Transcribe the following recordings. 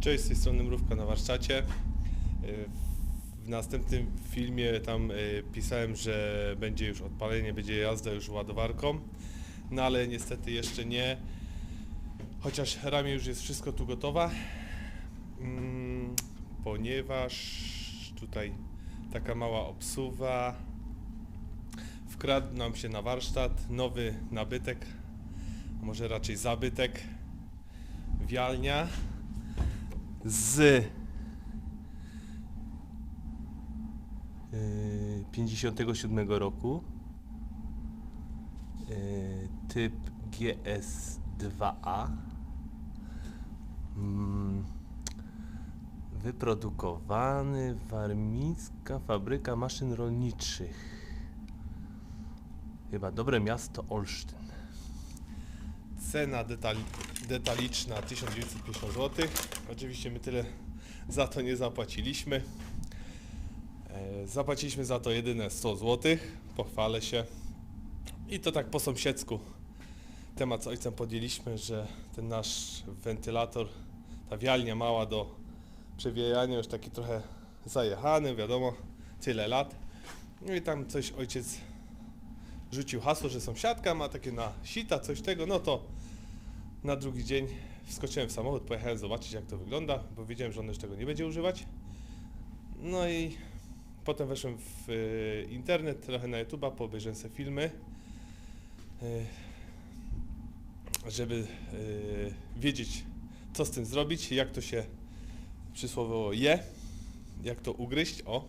Cześć, z tej strony Mrówka na warsztacie. Y, W następnym filmie tam y, pisałem, że będzie już odpalenie, będzie jazda już ładowarką, no ale niestety jeszcze nie, chociaż ramię już jest wszystko tu gotowa, mm, ponieważ tutaj taka mała obsuwa. Wkradł nam się na warsztat nowy nabytek, może raczej zabytek, wialnia z yy, 57 roku. Yy, typ GS2A. Mm, wyprodukowany Warmińska Fabryka Maszyn Rolniczych. Chyba dobre miasto Olsztyn. Cena detali, detaliczna 1950 zł. Oczywiście my tyle za to nie zapłaciliśmy. E, Zapłaciliśmy za to jedyne 100 zł. Pochwalę się. I to tak po sąsiedzku. Temat z ojcem podjęliśmy, że ten nasz wentylator, ta wialnia mała do przewijania już taki trochę zajechany, wiadomo, tyle lat. No i tam coś ojciec rzucił hasło, że sąsiadka ma takie na sita, coś tego, no to na drugi dzień wskoczyłem w samochód, pojechałem zobaczyć jak to wygląda, bo wiedziałem, że on już tego nie będzie używać. No i potem weszłem w y, internet, trochę na YouTube'a, poobejrzałem sobie filmy, y, żeby y, wiedzieć co z tym zrobić, jak to się przysłowiowo je, jak to ugryźć, o.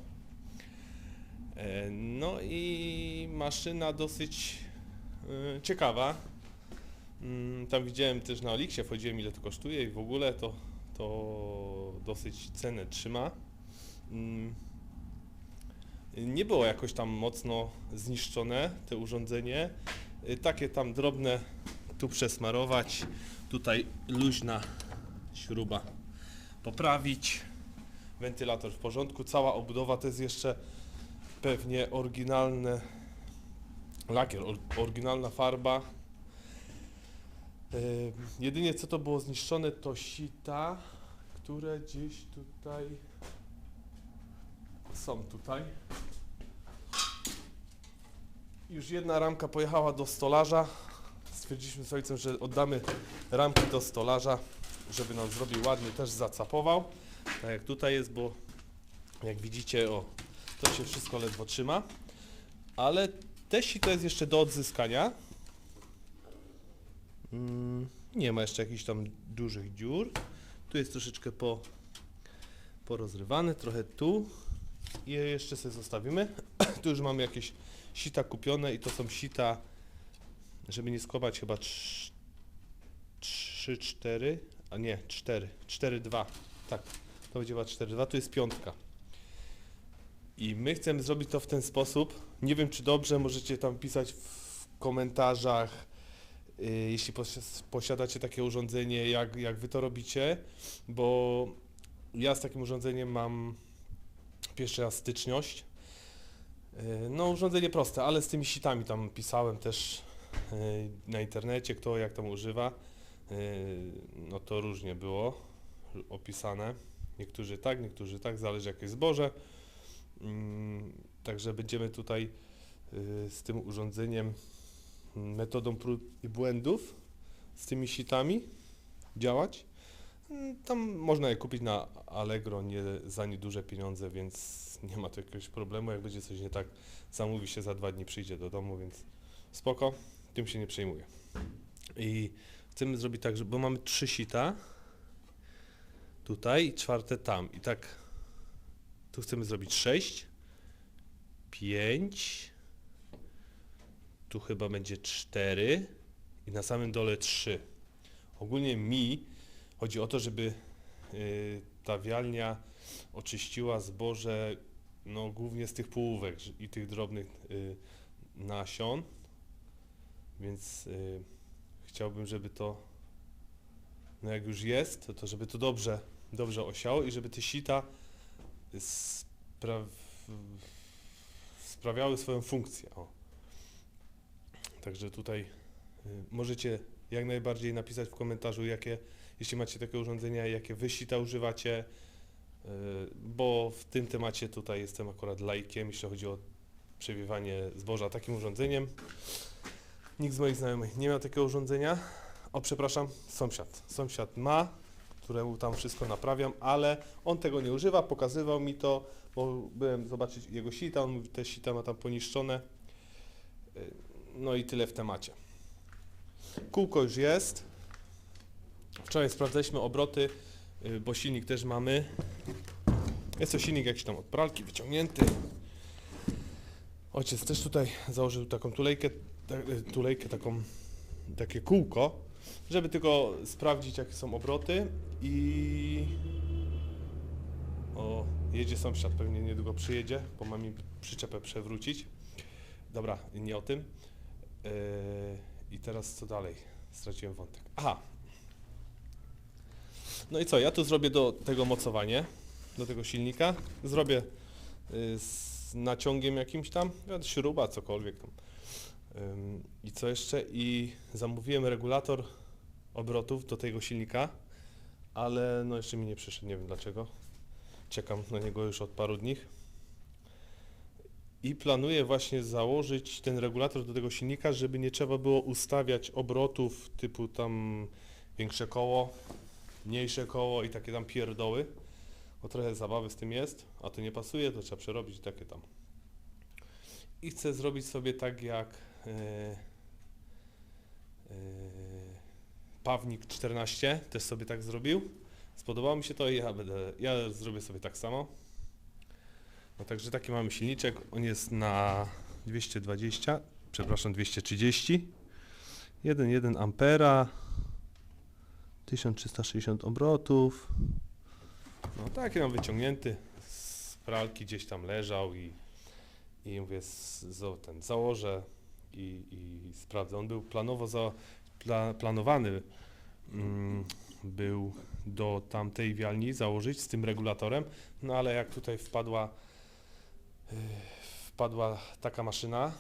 E, No i maszyna dosyć ciekawa. Mm, Tam widziałem też na Oliksie, wchodziłem ile to kosztuje i w ogóle to, to dosyć cenę trzyma. Mm, Nie było jakoś tam mocno zniszczone te urządzenie. Y, Takie tam drobne tu przesmarować, tutaj luźna śruba poprawić. Wentylator w porządku, cała obudowa to jest jeszcze pewnie oryginalne lakier, or, oryginalna farba. Jedynie co to było zniszczone to sita, które gdzieś tutaj są tutaj. Już jedna ramka pojechała do stolarza. Stwierdziliśmy z ojcem, że oddamy ramki do stolarza, żeby nam zrobił ładnie, też zacapował. Tak jak tutaj jest, bo jak widzicie, o, to się wszystko ledwo trzyma. Ale te sito jest jeszcze do odzyskania. Mm, nie ma jeszcze jakichś tam dużych dziur. Tu jest troszeczkę po, porozrywane, trochę tu. I je jeszcze sobie zostawimy. tu już mamy jakieś sita kupione i to są sita, żeby nie skopać chyba 3, 4, a nie 4, 4, 2. Tak, to będzie chyba 4, 2, tu jest piątka. I my chcemy zrobić to w ten sposób. Nie wiem czy dobrze, możecie tam pisać w komentarzach, jeśli posi- posiadacie takie urządzenie, jak, jak wy to robicie, bo ja z takim urządzeniem mam pierwszy raz styczność. Yy, No urządzenie proste, ale z tymi sitami tam pisałem też yy, na internecie, kto jak tam używa. No to różnie było opisane. Niektórzy tak, niektórzy tak, zależy jakie zboże. Mm, Także będziemy tutaj y, z tym urządzeniem metodą prób i błędów z tymi sitami działać. Mm, Tam można je kupić na Allegro nie za nieduże pieniądze, więc nie ma tu jakiegoś problemu. Jak będzie coś nie tak, zamówi się za dwa dni, przyjdzie do domu, więc spoko, tym się nie przejmuję. I chcemy zrobić tak, że, bo mamy trzy sita tutaj i czwarte tam. I tak tu chcemy zrobić 6, 5, tu chyba będzie 4 i na samym dole 3. Ogólnie mi chodzi o to, żeby y, ta wialnia oczyściła zboże no, głównie z tych półówek i tych drobnych y, nasion, więc y, chciałbym, żeby to no jak już jest, to, żeby to dobrze, dobrze osiało i żeby te sita spra- sprawiały swoją funkcję. O. Także tutaj y, możecie jak najbardziej napisać w komentarzu, jakie, jeśli macie takie urządzenia, jakie wy sita używacie, yy, bo w tym temacie tutaj jestem akurat laikiem, jeśli chodzi o przewiewanie zboża takim urządzeniem. Nikt z moich znajomych nie miał takiego urządzenia. O, przepraszam, sąsiad. Sąsiad ma, któremu tam wszystko naprawiam, ale on tego nie używa, pokazywał mi to, bo byłem zobaczyć jego sita, on mówi, te sita ma tam poniszczone. No i tyle w temacie. Kółko już jest. Wczoraj sprawdzaliśmy obroty, yy, bo silnik też mamy. Jest to silnik jakiś tam od pralki, wyciągnięty. Ojciec też tutaj założył taką tulejkę, y, tulejkę taką, takie kółko, żeby tylko sprawdzić jakie są obroty i... O, jedzie sąsiad, pewnie niedługo przyjedzie, bo ma mi przyczepę przewrócić. Dobra, nie o tym. Yy, I teraz co dalej? Straciłem wątek. Aha. No i co, ja tu zrobię do tego mocowanie, do tego silnika. Zrobię y, z naciągiem jakimś tam, śruba, cokolwiek. Ym, I co jeszcze? I zamówiłem regulator obrotów do tego silnika, ale no jeszcze mi nie przyszedł, nie wiem dlaczego. Czekam na niego już od paru dni. I planuję właśnie założyć ten regulator do tego silnika, żeby nie trzeba było ustawiać obrotów typu tam większe koło, mniejsze koło i takie tam pierdoły. Bo trochę zabawy z tym jest, a to nie pasuje, to trzeba przerobić i takie tam. I chcę zrobić sobie tak jak e, e, Pawnik 14 też sobie tak zrobił. Spodobało mi się to i ja będę, ja zrobię sobie tak samo. No także taki mamy silniczek, on jest na 220, przepraszam 230, 1,1 ampera, 1360 obrotów. No taki mam wyciągnięty z pralki gdzieś tam leżał i, i mówię, z, z, ten założę i, i sprawdzę. On był planowo za, pla, planowany mm, był do tamtej wialni założyć z tym regulatorem, no ale jak tutaj wpadła wpadła taka maszyna,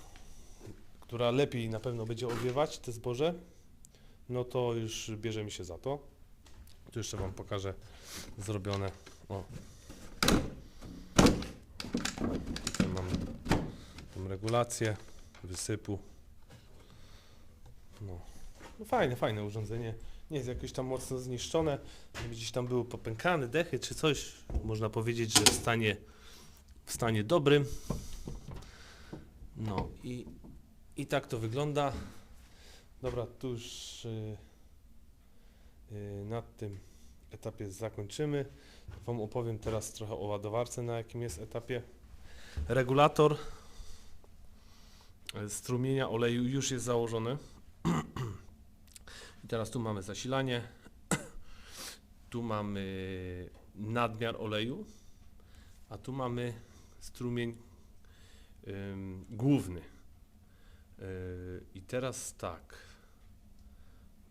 która lepiej na pewno będzie ogrzewać te zboże, no to już bierze mi się za to. Tu jeszcze Wam pokażę zrobione. O. Tutaj mam regulację wysypu. No. no fajne, fajne urządzenie. Nie jest jakieś tam mocno zniszczone. Gdzieś tam były popękane dechy czy coś. Można powiedzieć, że w stanie, w stanie dobrym. No i, i tak to wygląda. Dobra, tu już yy, yy, nad tym etapie zakończymy. Wam opowiem teraz trochę o ładowarce, na jakim jest etapie. Regulator strumienia oleju już jest założony. I teraz tu mamy zasilanie. Tu mamy nadmiar oleju, a tu mamy strumień ym, główny. Yy, I teraz tak.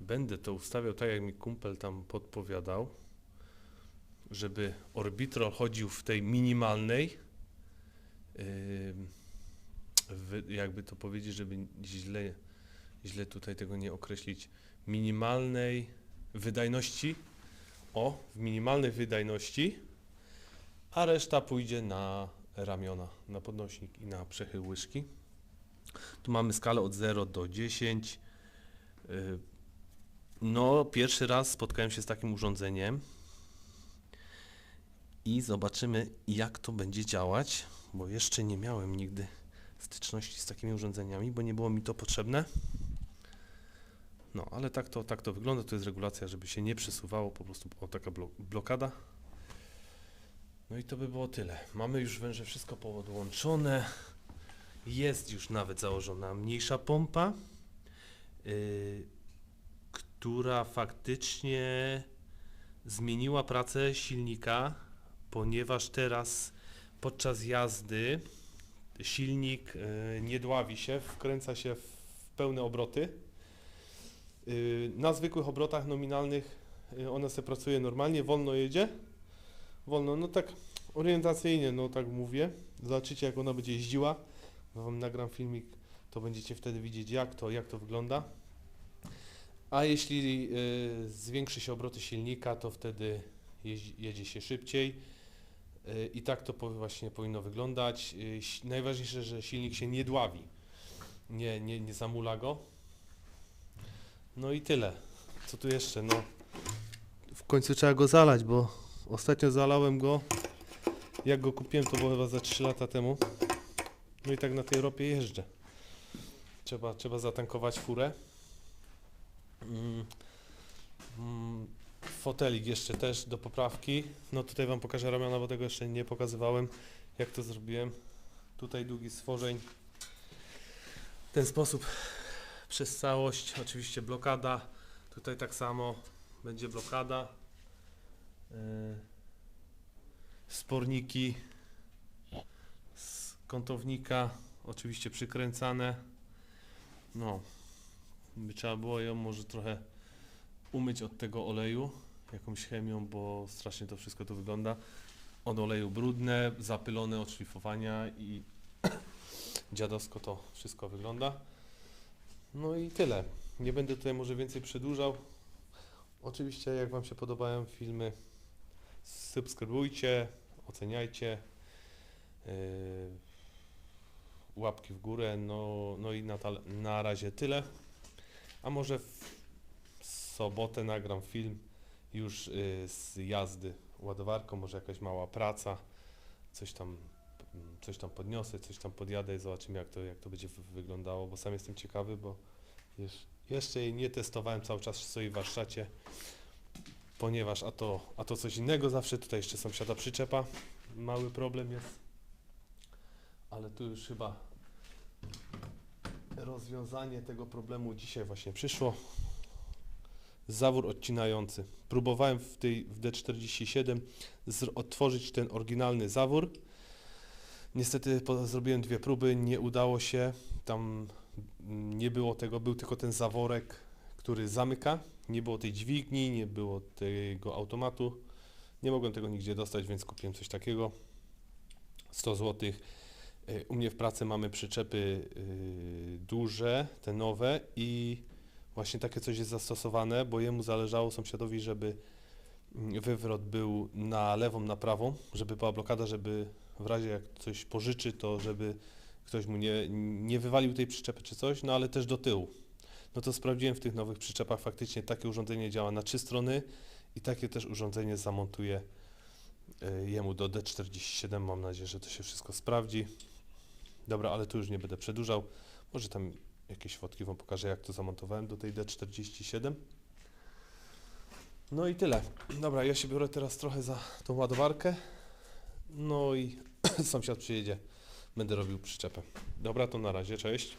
Będę to ustawiał tak, jak mi kumpel tam podpowiadał, żeby orbitrol chodził w tej minimalnej, ym, wy- jakby to powiedzieć, żeby źle, źle tutaj tego nie określić, minimalnej wydajności, o, w minimalnej wydajności, a reszta pójdzie na ramiona, na podnośnik i na przechył łyżki. Tu mamy skalę od 0 do 10. Yy, No, pierwszy raz spotkałem się z takim urządzeniem i zobaczymy, jak to będzie działać, bo jeszcze nie miałem nigdy styczności z takimi urządzeniami, bo nie było mi to potrzebne. No, ale tak to, tak to wygląda. To jest regulacja, żeby się nie przesuwało, po prostu była taka blo- blokada. No i to by było tyle. Mamy już węże wszystko podłączone. Jest już nawet założona mniejsza pompa, yy, która faktycznie zmieniła pracę silnika, ponieważ teraz podczas jazdy silnik yy, nie dławi się, wkręca się w pełne obroty. Yy, na zwykłych obrotach nominalnych yy, ona sobie pracuje normalnie, wolno jedzie. Wolno, no tak orientacyjnie, no tak mówię. Zobaczycie jak ona będzie jeździła. Wam nagram filmik, to będziecie wtedy widzieć jak to, jak to wygląda. A jeśli y, zwiększy się obroty silnika, to wtedy jedzie się szybciej. Y, I tak to po, właśnie powinno wyglądać. Y, najważniejsze, że silnik się nie dławi, nie, nie, nie zamula go. No i tyle. Co tu jeszcze? No, w końcu trzeba go zalać, bo ostatnio zalałem go. Jak go kupiłem, to było chyba za 3 lata temu. No i tak na tej ropie jeżdżę. Trzeba, trzeba zatankować furę. Mm, mm, fotelik jeszcze też do poprawki. No tutaj Wam pokażę ramiona, bo tego jeszcze nie pokazywałem, jak to zrobiłem. Tutaj długi stworzeń. W ten sposób przez całość. Oczywiście blokada. Tutaj tak samo będzie blokada. Yy, Sporniki z kątownika, oczywiście przykręcane. No, by trzeba było ją może trochę umyć od tego oleju jakąś chemią, bo strasznie to wszystko tu wygląda. Od oleju brudne, zapylone od szlifowania i dziadowsko to wszystko wygląda. No i tyle. Nie będę tutaj może więcej przedłużał. Oczywiście jak Wam się podobają filmy, subskrybujcie, oceniajcie. Yy, łapki w górę. No, no i na, na razie tyle. A może w sobotę nagram film już yy, z jazdy ładowarką, może jakaś mała praca, coś tam, coś tam podniosę, coś tam podjadę i zobaczymy jak to, jak to będzie wy- wyglądało, bo sam jestem ciekawy, bo jeszcze jej nie testowałem, cały czas stoi w warsztacie, ponieważ a to, a to coś innego zawsze, tutaj jeszcze sąsiada przyczepa, mały problem jest, ale tu już chyba rozwiązanie tego problemu dzisiaj właśnie przyszło. Zawór odcinający. Próbowałem w tej w D47 zr- otworzyć ten oryginalny zawór. Niestety po, zrobiłem dwie próby, nie udało się. Tam nie było tego, był tylko ten zaworek, który zamyka. Nie było tej dźwigni, nie było tego automatu. Nie mogłem tego nigdzie dostać, więc kupiłem coś takiego. 100 zł. U mnie w pracy mamy przyczepy y, duże, te nowe i właśnie takie coś jest zastosowane, bo jemu zależało sąsiadowi, żeby mm, wywrot był na lewą, na prawą, żeby była blokada, żeby w razie jak coś pożyczy, to żeby ktoś mu nie, nie wywalił tej przyczepy czy coś, no ale też do tyłu. No to sprawdziłem w tych nowych przyczepach, faktycznie takie urządzenie działa na trzy strony i takie też urządzenie zamontuję y, jemu do D47. Mam nadzieję, że to się wszystko sprawdzi. Dobra, ale tu już nie będę przedłużał. Może tam jakieś fotki Wam pokażę, jak to zamontowałem do tej D47. No i tyle. Dobra, ja się biorę teraz trochę za tą ładowarkę. No i sąsiad przyjedzie. Będę robił przyczepę. Dobra, to na razie, cześć.